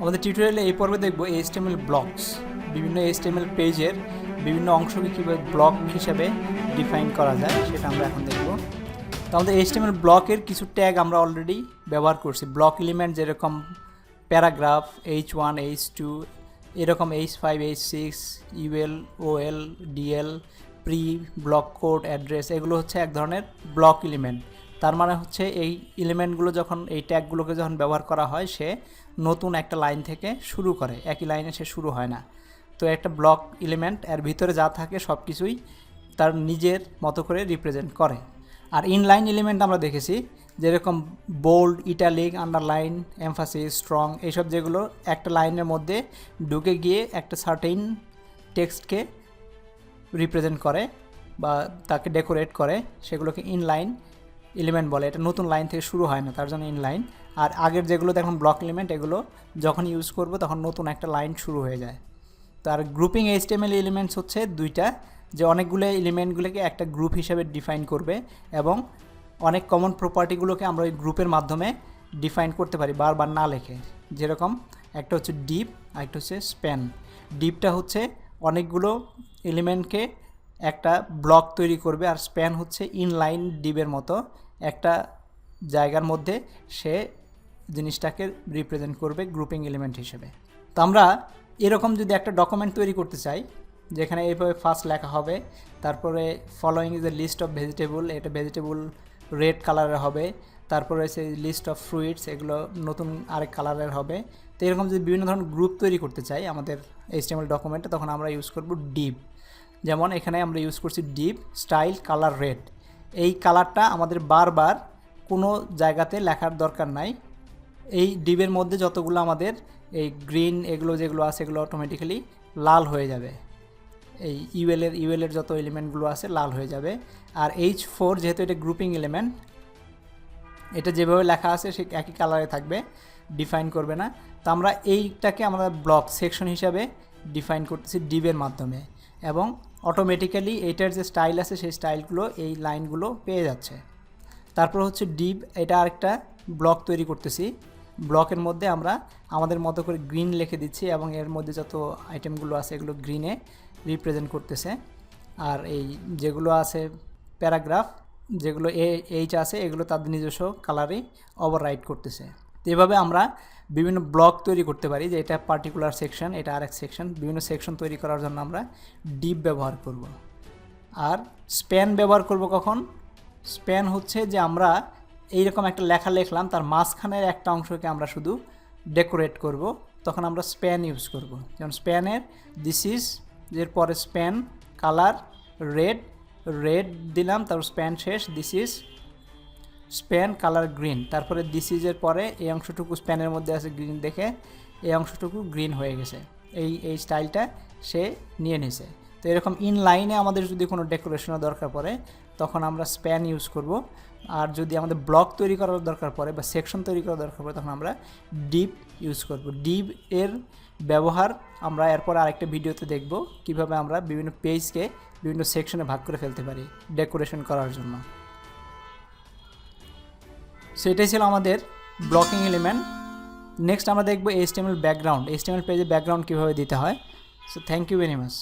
আমাদের টিউটোরিয়ালে এই পর্বে দেখব এইচটিএমএল ব্লকস বিভিন্ন এইচটিএমএল পেজের বিভিন্ন অংশকে কীভাবে ব্লক হিসাবে ডিফাইন করা যায় সেটা আমরা এখন দেখব। তো আমাদের এইচটিএমএল ব্লকের কিছু ট্যাগ আমরা অলরেডি ব্যবহার করছি। ব্লক এলিমেন্ট যেরকম paragraph H one H two এরকম H five H six UL OL DL pre block code address এগুলো হচ্ছে এক ধরনের ব্লক এলিমেন্ট তার মানে হচ্ছে এই এলিমেন্টগুলো যখন, এই ট্যাগগুলোকে যখন ব্যবহার করা হয়, সে নতুন একটা লাইন থেকে শুরু করে। একই লাইনে সে শুরু হয় না। তো একটা ব্লক এলিমেন্ট এর ভিতরে যা থাকে সব কিছুই তার নিজের মতো করে রিপ্রেজেন্ট করে। আর ইনলাইন এলিমেন্ট আমরা দেখেছি, যেরকম bold italic underline emphasis strong এইসব যেগুলো একটা লাইনের মধ্যে ঢুকে গিয়ে একটা সার্টেইন টেক্সটকে রিপ্রেজেন্ট করে বা তাকে ডেকোরেট করে, সেগুলোকে ইনলাইন এলিমেন্ট বলে। এটা নতুন লাইন থেকে শুরু হয় না, তার জন্য ইনলাইন আর আগের যেগুলো দেখুন ব্লক এলিমেন্ট এগুলো যখন ইউজ করব তখন নতুন একটা লাইন শুরু হয়ে যায়। তার গ্রুপিং এইচটিএমএল এলিমেন্টস হচ্ছে দুইটা, যে অনেকগুলো এলিমেন্টগুলোকে একটা গ্রুপ হিসেবে ডিফাইন করবে এবং অনেক কমন প্রপার্টিগুলোকে আমরা ওই গ্রুপের মাধ্যমে ডিফাইন করতে পারি, বারবার না লেখে। যেরকম একটা হচ্ছে ডিপ আর একটা হচ্ছে স্প্যান ডিপটা হচ্ছে অনেকগুলো এলিমেন্টকে একটা ব্লক তৈরি করবে, আর স্প্যান হচ্ছে ইনলাইন ডিপের মতো। একটা জায়গার মধ্যে সে জিনিসটাকে রিপ্রেজেন্ট করবে গ্রুপিং এলিমেন্ট হিসেবে। তো আমরা এরকম যদি একটা ডকুমেন্ট তৈরি করতে চাই, যেখানে এইভাবে ফার্স্ট লেখা হবে, তারপরে following is a list of vegetable এটা ভেজিটেবল রেড কালারের হবে, তারপরে সেই লিস্ট অফ ফ্রুইটস এগুলো নতুন আরেক কালারের হবে। তো এরকম যদি বিভিন্ন ধরনের গ্রুপ তৈরি করতে চাই আমাদের এইচটিএমএল ডকুমেন্টে তখন আমরা ইউজ করব ডিপ যেমন এখানে আমরা ইউজ করছি ডিপ স্টাইল কালার রেড এই কালারটা আমাদের বারবার কোনো জায়গাতে লেখার দরকার নাই। এই ডিবের মধ্যে যতগুলো আমাদের এই গ্রিন এগুলো যেগুলো আছে এগুলো অটোমেটিক্যালি লাল হয়ে যাবে। এই ইউএলের ইউএলের যত এলিমেন্টগুলো আছে লাল হয়ে যাবে। আর এইচ ফোর যেহেতু এটা গ্রুপিং এলিমেন্ট এটা যেভাবে লেখা আছে সে একই কালারে থাকবে ডিফাইন করবে না। তো আমরা এইটাকে আমরা ব্লক সেকশন হিসাবে ডিফাইন করতেছি ডিবের মাধ্যমে। এবং অটোমেটিক্যালি এইটার যে স্টাইল আছে, সেই স্টাইলগুলো এই লাইনগুলো পেয়ে যাচ্ছে। তারপর হচ্ছে ডিপ এটা আরেকটা ব্লক তৈরি করতেছি। ব্লকের মধ্যে আমরা আমাদের মতো করে গ্রিন লিখে দিচ্ছি এবং এর মধ্যে যত আইটেমগুলো আছে, এগুলো গ্রিনে রিপ্রেজেন্ট করতেছে। আর এই যেগুলো আছে প্যারাগ্রাফ যেগুলো এ এইচ আছে, এগুলো তাদের নিজস্ব কালারেই ওভাররাইট করতেছে। এভাবে আমরা বিভিন্ন ব্লক তৈরি করতে পারি যে এটা পার্টিকুলার সেকশন এটা আরেক সেকশন বিভিন্ন সেকশন তৈরি করার জন্য আমরা ডিপ ব্যবহার করব। আর স্প্যান ব্যবহার করব কখন? স্প্যান হচ্ছে যে আমরা এইরকম একটা লেখা লিখলাম, তার মাঝখানের একটা অংশকে আমরা শুধু ডেকোরেট করব, তখন আমরা স্প্যান ইউজ করব। যেমন স্প্যানের দিস ইজ এর পরে স্প্যান কালার রেড রেড দিলাম, তারপর স্প্যান শেষ this is span colour green. তারপরে দিস ইজের পরে এই অংশটুকু স্প্যানের মধ্যে আছে গ্রিন দেখে এই অংশটুকু গ্রিন হয়ে গেছে। এই এই স্টাইলটা সে নিয়ে নিছে। তো এরকম ইন লাইনে আমাদের যদি কোনো ডেকোরেশনের দরকার পড়ে, তখন আমরা স্প্যান ইউজ করব। আর যদি আমাদের ব্লক তৈরি করার দরকার পড়ে বা সেকশন তৈরি করার দরকার পড়ে, তখন আমরা ডিপ ইউজ করব। ডিপ এর ব্যবহার আমরা এরপর আরেকটা ভিডিওতে দেখব কীভাবে আমরা বিভিন্ন পেজকে বিভিন্ন সেকশনে ভাগ করে ফেলতে পারি ডেকোরেশন করার জন্য। সেটাই ছিল আমাদের ব্লকিং এলিমেন্ট নেক্সট আমরা দেখব এইচটিএমএল ব্যাকগ্রাউন্ড এইচটিএমএল পেজে ব্যাকগ্রাউন্ড কীভাবে দিতে হয়। So thank you very much